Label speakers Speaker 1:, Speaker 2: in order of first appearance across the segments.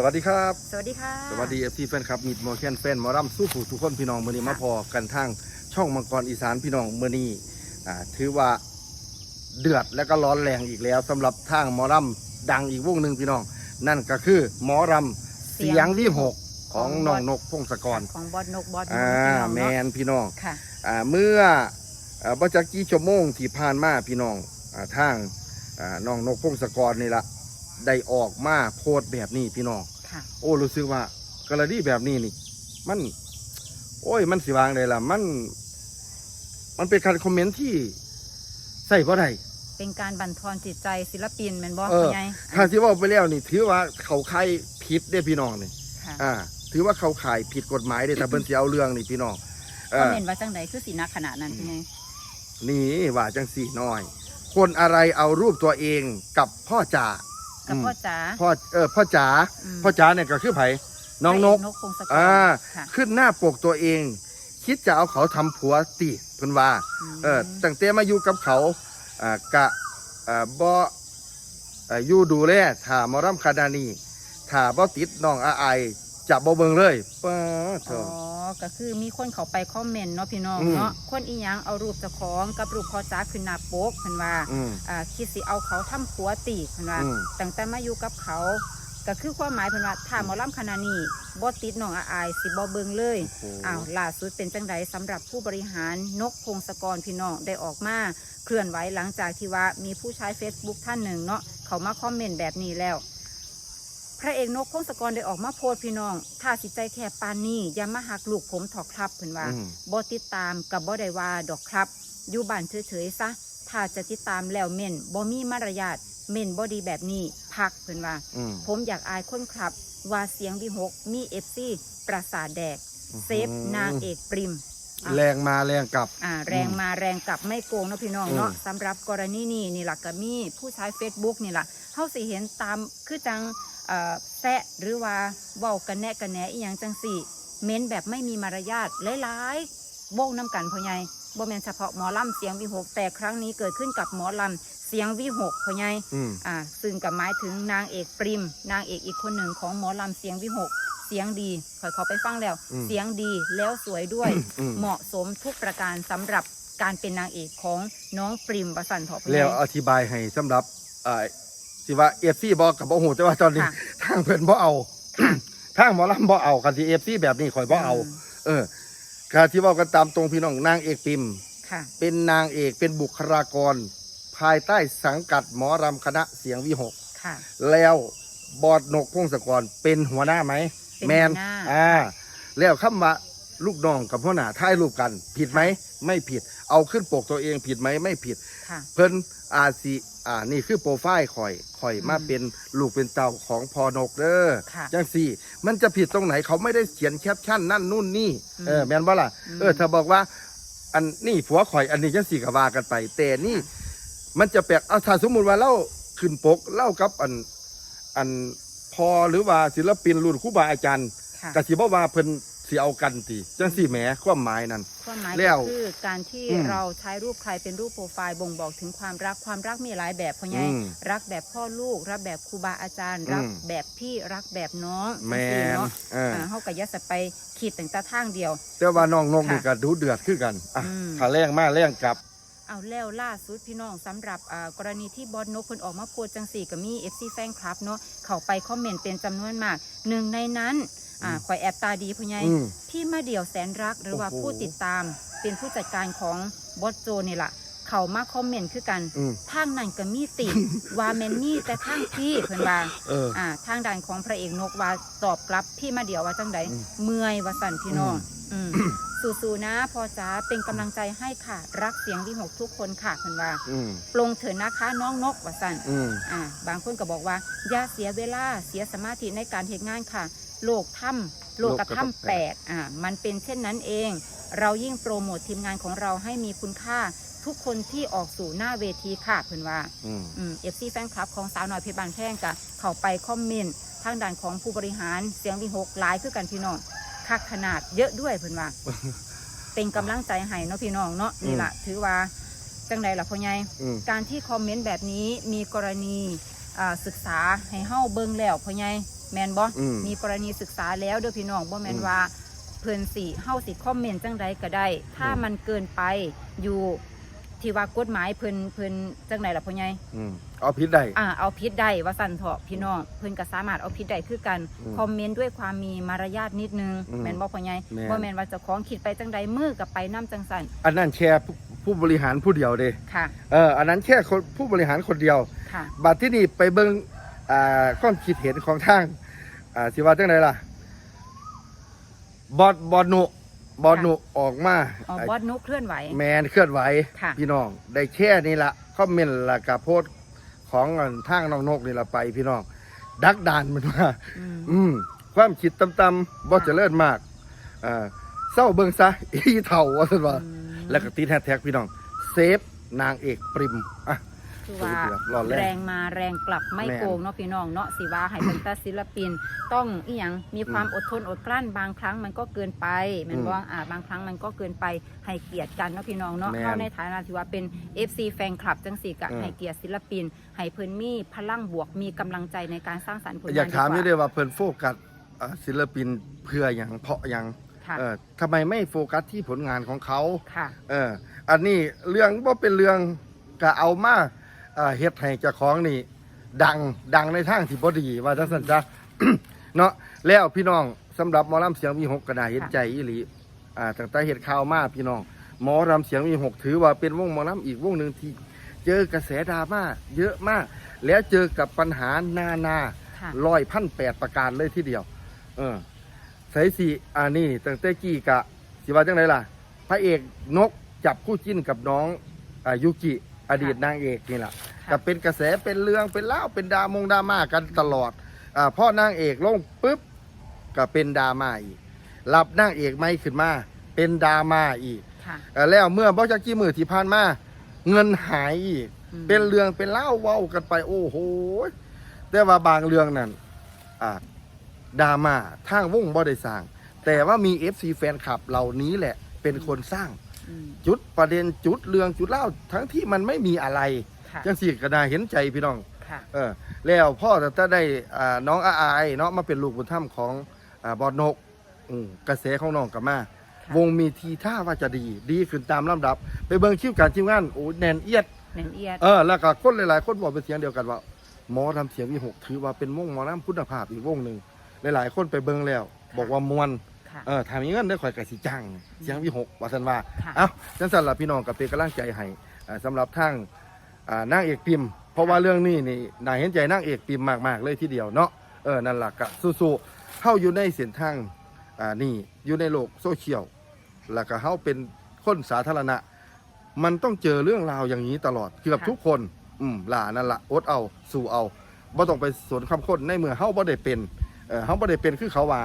Speaker 1: สวัสดีครับ
Speaker 2: สวัสดีค่ะ
Speaker 1: สวัสดีเอฟซีแฟนคลับมิดมอแคนแฟนหมอรำสู้ผู้ทุกคนพี่น้องมือนี้
Speaker 2: ค่ะ
Speaker 1: มาพอกันทางช่องมังกรอีสานพี่น้องมือนี้อ่าถือว่าเดือดและก็ร้อนแรงอีกแล้วสำหรับทางหมอรำดังอีกวงหนึ่งพี่น้อง นั่นก็คือหมอรำเสียงที่หกของน้องนกพงศกร
Speaker 2: ของบอสนกบอสนก
Speaker 1: อ่า
Speaker 2: พี่น้อง
Speaker 1: แม
Speaker 2: เนาะ
Speaker 1: นพี่น้อง
Speaker 2: ค่ะ
Speaker 1: อ่าเมื่ออ่าบัจักกี่ชั่วโมงที่ผ่านมาพี่น้องอาทางอ่าน้องนกพงศกรนี่ละ ได้ออกมาโพสต์แบบนี้พี่น้อง
Speaker 2: ค่ะ
Speaker 1: โอ้รู้สึกว่ากรณีแบบนี้นี่ มัน โอ้ย มันสิวางได้ล่ะ มัน มันเป็นการคอมเมนต์ที่ใส่บ่ได้
Speaker 2: เป็นการบั่นทอนจิตใจศิลปินแมันบอส
Speaker 1: เออ
Speaker 2: ไง
Speaker 1: ถ้าที่ว่าไปแล้วนี่ ถือว่าเขาใครผิดได้พี่น้องนี่
Speaker 2: ค่ะ
Speaker 1: อ่า ถือว่าเขาขายผิดกฎหมายได้แต่เพิ่นสิเอาเรื่องนี่พี่น้องเอ
Speaker 2: คอม
Speaker 1: อ
Speaker 2: เมนต์ว่าจังใดคือสีนักขนาดนั้นพี่ไง
Speaker 1: นี่ว่าจังสี่น้อย คนอะไรเอารูปตัวเองกับพ่อจ๋า
Speaker 2: กับพ่อจ๋า
Speaker 1: พ่อเออพ่อจ๋า
Speaker 2: ม
Speaker 1: พ่อจ๋าเนี่ยก็คือไผน้องนก
Speaker 2: พระเนกพงศกร
Speaker 1: อ่า
Speaker 2: ค่ะ
Speaker 1: ขึ้นหน้าปกตัวเอง คิดจะเอาเขาทำผัวติเพิ่นว่า
Speaker 2: ม
Speaker 1: เออตั้งแต่มาอยู่กับเขาอ่ากะอ่าบ่อ่าอยู่ดูแลถ้าหมอรำคานานีถ้าบ่ติดน้องอาไอาย จะบ่เบิ่งเลยป้าเถ
Speaker 2: อ๋อ
Speaker 1: อะ
Speaker 2: ก็คือมีคนเขาไปคอมเมนต์เนาะพี่น้อง
Speaker 1: อืม
Speaker 2: เนาะคนอีหยังเอารูปเจ้าของกับรูปพ่อจ๋าขึ้นหน้าปกเพิ่นว่า
Speaker 1: อืม
Speaker 2: อ่าคิดสิเอาเขาทำผัวตีเพิ่นว่า
Speaker 1: อืม
Speaker 2: ตั้งแต่มาอยู่กับเขา ก็คือความหมายเพิ่นว่าถ้าหมอลำคณะนี้บ่ติดน้องอาอายสิบ่เบิ่งเลย
Speaker 1: โอ้โห
Speaker 2: อ้าวล่าสุดเป็นจังไดสำหรับผู้บริหารนกพงศกรพี่น้องได้ออกมา เคลื่อนไหวหลังจากที่ว่ามีผู้ใช้ Facebook ท่านหนึ่งเนาะเขามาคอมเมนต์แบบนี้แล้ว พระเอกนกพงศกรได้ออกมาโพสต์พี่น้อง ถ้าสิใจแคบปานนี้อย่ามาหักลูกผมถอกครับเพิ่นว่า
Speaker 1: อืม
Speaker 2: บ่ติดตามกับบ่ได้ว่าดอกครับ อยู่บ้านเฉยๆซะ ถ้าจะติดตามแล้วเม่นบ่มีมารยาทเม่นบ่ดีแบบนี้พักเพิ่นว่า
Speaker 1: อืม
Speaker 2: ผมอยากอายคนขับ ว่าเสียงวิหกมีเอฟซีประสาทแดก เซฟนางเอกปริมอะ
Speaker 1: แรงมาแรงกลับ
Speaker 2: อ่า แรงมาแรงกลับไม่โกงเนาะพี่น้องเนาะ
Speaker 1: อืม
Speaker 2: สำหรับกรณีนี้นี่หลักก็มีผู้ใช้ Facebook นี่ล่ะเฮาสิเห็นตามคือจังเอ่อ แซะหรือว่าเว้ากันแนะกันแหนอีหยังจังสี่ เม้นแบบไม่มีมารยาทหลายๆโบ้งน้ำกันพ่อใหญ่บ่แม่นเฉพาะหมอลำเสียงวิหกแต่ครั้งนี้เกิดขึ้นกับหมอลำเสียงวิหกพ่อใหญ่
Speaker 1: อืม
Speaker 2: อ่าซึ่งกับหมายถึงนางเอกปริม นางเอกอีกคนหนึ่งของหมอลำเสียงวิหกเสียงดีขอยเขาไปฟังแล้ว
Speaker 1: อืม
Speaker 2: เสียงดีแล้วสวยด้วย
Speaker 1: อืม
Speaker 2: เหมาะสมทุกประการสำหรับการเป็นนางเอกของน้องปริมประสันเถาะพ่อใหญ่
Speaker 1: แล้วอธิบายให้สำหรับอ่า สิว่าเอฟซีบอกกับบ่ฮู้แต่ว่าตอนนี้
Speaker 2: ค่ะ
Speaker 1: ทางเพิ่นบ่เอา
Speaker 2: ค่ะ
Speaker 1: ทางหมอลำบ่เอากันที่เอฟซีแบบนี้ข่อยบ่เอา
Speaker 2: ม
Speaker 1: เออการที่เว่ากันตามตรงพี่น้องนางเอกปิม
Speaker 2: ค่ะ
Speaker 1: เป็นนางเอกเป็นบุคลากร ภายใต้สังกัดหมอรำคณะเสียงวิหก
Speaker 2: ค่ะ
Speaker 1: แล้วบอดนกพงศกรเป็นหัวหน้าไหม
Speaker 2: เป็น
Speaker 1: แมน
Speaker 2: หัวหน้า
Speaker 1: อ่าแล้วคำว่า ลูกน้องกับพ่อหน้าถ่ายรูปกัน ผิดไหมไม่ผิด เอาขึ้นปกตัวเองผิดไหมไม่ผิด
Speaker 2: ค่ะ
Speaker 1: เพิ่นอาซีอ่านี่คือโปรไฟล์ข่อยข่อยมา
Speaker 2: อืม
Speaker 1: เป็นลูกเป็นเต่าของพอนกเด้อ
Speaker 2: ค่ะ
Speaker 1: จังสี่ มันจะผิดตรงไหนเขาไม่ได้เขียนแคปชั่นนั่นนู่นนี่
Speaker 2: อืม
Speaker 1: เออแม่นบ่ล่ะ
Speaker 2: อืม
Speaker 1: เออถ้าบอกว่า อันนี่ผัวข่อยอันนี้จังสี่ก็ว่ากันไป แต่นี่ มันจะแปลกเอาถ้าสมมุติว่าเล่าขึ้นปกเล่ากับอันอันพอหรือว่าศิลปินรุ่นครูบาอาจารย์
Speaker 2: ค่ะ
Speaker 1: กะสิบ่ว่าเพิ่น สิเอากันติจังสี่แหมความหมายนั้น
Speaker 2: ความหมาย
Speaker 1: แล้
Speaker 2: ก็
Speaker 1: ว
Speaker 2: คือการที่
Speaker 1: อืม
Speaker 2: เราใช้รูปใครเป็นรูปโปรไฟล์บ่งบอกถึงความรักความรักมีหลายแบบพ่อใหญ่
Speaker 1: อืม
Speaker 2: รักแบบพ่อลูก รักแบบครูบาอาจารย์
Speaker 1: อืม
Speaker 2: รักแบบพี่รักแบบน้อง
Speaker 1: แม
Speaker 2: จังซี่
Speaker 1: น
Speaker 2: เนาะ
Speaker 1: เออ
Speaker 2: อ่าเฮาก็อย่าจะไปขีดแต่งแตาทางเดียว
Speaker 1: แต่ว่าน้องนก
Speaker 2: ค่ะ
Speaker 1: นี่ก็ดูเดือดคือกันอะ
Speaker 2: อืม
Speaker 1: ถ้าแรงมาแรงกลับ
Speaker 2: เอาแล้วล่าสุดพี่น้องสำหรับอ่ากรณีที่บอสนกคนออกมาโพสต์จังสี่กับมีเอฟซีแฟนคลับเนาะเข้าไปคอมเมนต์เป็นจำนวนมากหนึ่งในนั้น อ่า
Speaker 1: อืม
Speaker 2: ข่อยแอบตาดีพ่อใหญ่
Speaker 1: อืม
Speaker 2: พี่มาเดี่ยวแสนรักหรือว่า
Speaker 1: โอ้โห
Speaker 2: ผู้ติดตาม เป็นผู้จัดการของบอสโจนี่แหละเขามาคอมเมนต์คือกัน
Speaker 1: อืม
Speaker 2: ทางนั้นก็มีติว่าแมนนี่แต่ทางพี่เพิ่นว่า
Speaker 1: เออ
Speaker 2: อ่าทางด้านของพระเอกนกว่าตอบกลับพี่มาเดี่ยวว่าจังใด
Speaker 1: อืม
Speaker 2: เมื่อยว่าสั่นพี่น้องอืมสู้ๆนะพอจ้าเป็นกำลังใจให้ค่ะ รักเสียงวิหกทุกคนค่ะเพิ่นว่า
Speaker 1: อืม
Speaker 2: ปลงเถิดนะคะน้องนกว่าสั่น
Speaker 1: อืม
Speaker 2: อ่าบางคนก็บอกว่าอย่าเสียเวลาเสียสมาธิในการเหตุงานค่ะ โลกถ้ำโลกกระถ้ำแปดอ่ามันเป็นเช่นนั้นเอง เรายิ่งโปรโมททีมงานของเราให้มีคุณค่าทุกคนที่ออกสู่หน้าเวทีค่ะเพื่อนว่า
Speaker 1: อืม
Speaker 2: อืมเอฟซีแฟนคลับของสาวน้อยเพชรบานแพงกะเข้าไปคอมเมนต์ทางด้านของผู้บริหารเสียงวิหกหลายคือกันพี่น้องคักขนาดเยอะด้วยเพื่อนว่า เป็นกำลังใจให้เนาะพี่น้องเนาะนี่แหละถือว่าจังใดล่ะพ่อใหญ่
Speaker 1: อืม
Speaker 2: การที่คอมเมนต์แบบนี้มีกรณีอ่าศึกษาให้เฮ้าเบิ่งแล้วพ่อใหญ่ แม่นบ่
Speaker 1: อืม
Speaker 2: มีกรณีศึกษาแล้วเด้อพี่น้องบ่แม่น
Speaker 1: อืม
Speaker 2: ว่าเพิ่นสิเฮาสิคอมเมนต์จังใดก็ได้ ถ้า
Speaker 1: อืม
Speaker 2: มันเกินไปอยู่ที่ว่ากฎหมายเพิ่นเพิ่นจังไดล่ะพ่อใหญ่
Speaker 1: อืมเอาพิษได้
Speaker 2: อ่าเอาผิดได้ว่าสั่นเถาะพี่น้องเพิ่นก็สามารถเอาผิดได้คือกัน
Speaker 1: อืม
Speaker 2: คอมเมนต์ด้วยความมีมารยาทนิดนึง
Speaker 1: อืม
Speaker 2: แม่นบ่พ่อใหญ่
Speaker 1: แม่น
Speaker 2: บ่แม่นว่าเจ้าของคิดไปจังใดมือกับไปนํจังสั่น
Speaker 1: อันนั้นแชร์ผู้ผู้บริหารผู้เดียวเด้
Speaker 2: ค่ะ
Speaker 1: เอออันนั้นแค่คนผู้บริหารคนเดียว
Speaker 2: ค่ะ
Speaker 1: บัดที่นี่ไปเบิ่งอ่า ความคิดเห็นของทางอ่าสิว่าจังไดล่ะ บอดบอดหนุบอดหนุออกมา
Speaker 2: อ๋อบอสนุเคลื่อนไหว
Speaker 1: แมนเคลื่อนไหว
Speaker 2: ค่ะ
Speaker 1: พี่น้อง ได้แค่นี้ละคอมเมนต์ละกับโพสต์ของอันทางน้องนกนี่ละไปพี่น้อง ดักดานมันว่า
Speaker 2: อืม
Speaker 1: อืมความคิดต่ำๆบ่เจริญมากอ่าเศร้าเบิ่งซะอีเท่าว่าซั่นว่า
Speaker 2: อืม
Speaker 1: แล้วก็ติดแฮชแท็กพี่น้อง เซฟนางเอกปริมอะ
Speaker 2: คือว่า
Speaker 1: หล่อแรง
Speaker 2: แรงมาแรงกลับไม่
Speaker 1: แม่น
Speaker 2: โกงเนาะพี่น้องเนาะสิว่าให้เป็นตาศิลปิน ต้องอีหยังมีความอดทนอดกลั้นบางครั้งมันก็เกินไปแมันว่าอ่าบางครั้งมันก็เกินไปให้เกียรติกันเนาะพี่น้องเนาะ
Speaker 1: แม่น
Speaker 2: เข้าในฐานะที่ว่าเป็น FC แฟนคลับจังสี่กะ
Speaker 1: อืม
Speaker 2: ให้เกียรติศิลปินให้เพิ่นมีพลังบวกมีกำลังใจในการสร้างสรรค์ผลงาน
Speaker 1: อยากถาม
Speaker 2: ดี
Speaker 1: นี่
Speaker 2: ก
Speaker 1: ด้
Speaker 2: ว่า
Speaker 1: วยว่าเพิ่นโฟกัสอ่าศิลปินเพื่ออย่างเพราะอย่าง
Speaker 2: ค่ะ
Speaker 1: เออทำไมไม่โฟกัสที่ผลงานของเขา
Speaker 2: ค่ะ
Speaker 1: เออ อันนี้เรื่องว่าเป็นเรื่องก็เอามาเอ่อเฮ็ดให้เจ้าของนี่ ดังดังในทางที่บ่ดีว่าจังซั่นจ้ะเนาะแล้วพี่น้องสำหรับหมอลำเสียงมีหกก็น่าเห็นใจอีหลีอ่าตั้งแต่เฮ็ดข่าวมาพี่น้องหมอลำเสียงมีหกถือว่าเป็นวงหมอลำอีกวงหนึ่งที่เจอกระแสดราม่าเยอะมาก แล้วเจอกับปัญหานานา
Speaker 2: ค่ะ
Speaker 1: ร้อยพันแปดประการเลยทีเดียว เออใส่สีอันนี้ตั้งแต่กี้กะสิว่าจังไรล่ะ พระเอกนกจับคู่จิ้นกับน้องอายุกิ อดีตนางเอกนี่แหละ
Speaker 2: ค่ะ
Speaker 1: ก็เป็นกระแสเป็นเรื่องเป็นเล่าวเป็นดรามงดราม่ากันตลอดอ่าพ่อนางเอกลงปุ๊บก็เป็นดราม่าอีกรับนางเอกไม่ขึ้นมา เป็นดราม่าอีก
Speaker 2: ค่ะ
Speaker 1: อ่าแล้วเมื่อบ่จักกี่มือที่ผ่านมาเงินหายอีก
Speaker 2: อืม
Speaker 1: เป็นเรื่องเป็นเล่าวเว้ากันไป โอ้โหแต่ว่าบางเรื่องนั้นอ่าดราม่าทางวงบ่ได้สร้าง แต่ว่ามี FC แฟนคลับเหล่านี้แหละเป็นคนสร้าง
Speaker 2: อืม
Speaker 1: จุดประเด็นจุดเรื่องจุดเล่าทั้งที่มันไม่มีอะไร
Speaker 2: ค่ะ
Speaker 1: จังสี่ก็น่าเห็นใจพี่น้อง
Speaker 2: ค่ะ
Speaker 1: เออแล้วพ่อแต่ถ้าได้อ่าน้องอาอายเนาะมาเป็นลูกบุญธรรมของอ่าบอดนกอืมกระแสของน้องกลับมา
Speaker 2: ค่ะ
Speaker 1: วงมีทีท่าว่าจะดี ดีขึ้นตามลำดับ ไปเบิ่งคิวการทีมงานโอ้แน่นเอียด
Speaker 2: เน้นเอียด
Speaker 1: เออแล้วก็คนหลายๆ คนบอกเป็นเสียงเดียวกันว่าหมอทำเสียงวีหกถือว่าเป็นวงหมอลำคุณภาพอีกวงหนึ่งหลายๆ คนไปเบิ่งแล้ว บอกว่ามวน
Speaker 2: ค่ะ
Speaker 1: เออถ้ามีเงินได้ข่อยกสิจังเสียงวีหกว่าสันว่า
Speaker 2: ค่ะ
Speaker 1: เอ้าจังสันละพี่น้องกับเป็นกำลังใจให้อ่าสำหรับทางอ่า นางเอกปิมเพราะว่าเรื่องนี้นี่น่าเห็นใจนางเอกปิมมากๆเลยทีเดียวเนาะเออนั่นหละก็สู้ๆเข้าอยู่ในเส้นทางอ่านี่อยู่ในโลกโซเชียลแล้วก็เขาเป็นคนสาธารณะ มันต้องเจอเรื่องราวอย่างนี้ตลอดเกือบทุกคน อืมล่านั่นละอดเอาสู่เอาบ่ต้องไปสวนคำคนในเมื่อเฮาบ่ได้เป็นเออเฮาบ่ได้เป็นคือเขาว่า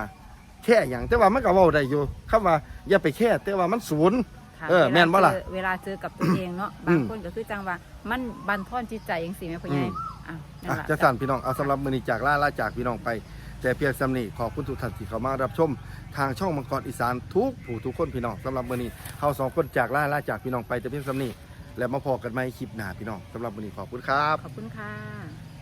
Speaker 1: แค่อย่างแต่ว่ามันก็เว้าได้อยู่คำว่าอย่าไปแค่แต่ว่ามันศูนย์
Speaker 2: ค่ะ
Speaker 1: เออแม่นบ่ล่ะ
Speaker 2: เวาเจอเวลาเจอกับตัวเองเนาะ
Speaker 1: อื
Speaker 2: บาง
Speaker 1: ม
Speaker 2: คนก็คือจังว่ามันบันทอนจิตใจจังซี่แม่พ่อใหญ่
Speaker 1: อืม
Speaker 2: อ้าวนั่น
Speaker 1: อะ
Speaker 2: ล่ะ
Speaker 1: จะสั่นพี่น้องเอาสำหรับมื้อนี้จากล่าล่าจากพี่น้องไป แต่เพียงสำนีขอบคุณทุกท่านที่เข้ามารับชม ทางช่องมังกรอีสานทุกผู้ทุกคนพี่น้องสำหรับมื้อนี้เฮาสองคนจากล่าล่าจากพี่น้องไปแต่เพียงสำนีแล้วมาพอกันใหม่คลิปหน้าพี่น้องสำหรับมื้อนี้ขอบคุณครับ
Speaker 2: ขอบคุณค่ะ